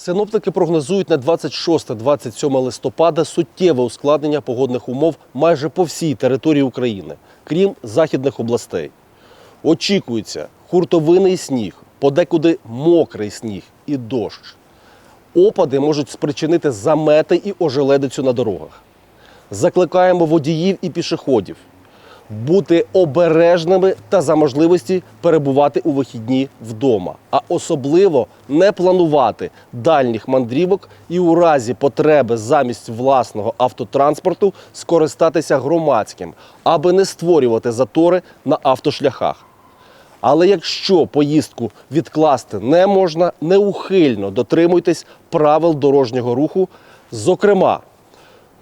Синоптики прогнозують на 26-27 листопада суттєве ускладнення погодних умов майже по всій території України, крім західних областей. Очікується хуртовинний сніг, подекуди мокрий сніг і дощ. Опади можуть спричинити замети і ожеледицю на дорогах. Закликаємо водіїв і пішоходів бути обережними та за можливості перебувати у вихідні вдома, а особливо не планувати дальніх мандрівок і у разі потреби замість власного автотранспорту скористатися громадським, аби не створювати затори на автошляхах. Але якщо поїздку відкласти не можна, неухильно дотримуйтесь правил дорожнього руху. Зокрема,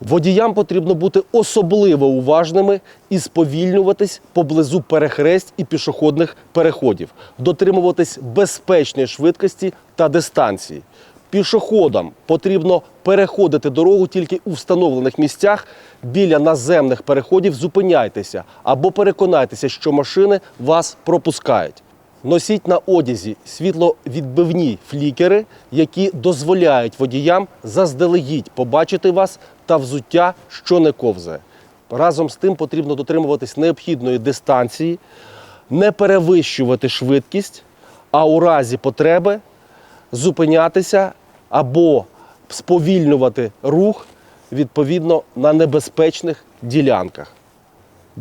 водіям потрібно бути особливо уважними і сповільнюватись поблизу перехресть і пішохідних переходів, дотримуватись безпечної швидкості та дистанції. Пішоходам потрібно переходити дорогу тільки у встановлених місцях. Біля наземних переходів зупиняйтеся або переконайтеся, що машини вас пропускають. Носіть на одязі світловідбивні флікери, які дозволяють водіям заздалегідь побачити вас та взуття, що не ковзає. Разом з тим потрібно дотримуватись необхідної дистанції, не перевищувати швидкість, а у разі потреби зупинятися або сповільнювати рух відповідно на небезпечних ділянках.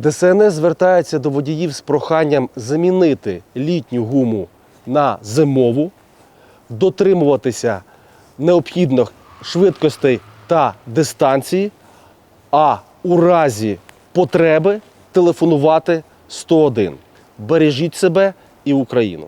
ДСНС звертається до водіїв з проханням замінити літню гуму на зимову, дотримуватися необхідних швидкостей та дистанції, а у разі потреби телефонувати 101. Бережіть себе і Україну.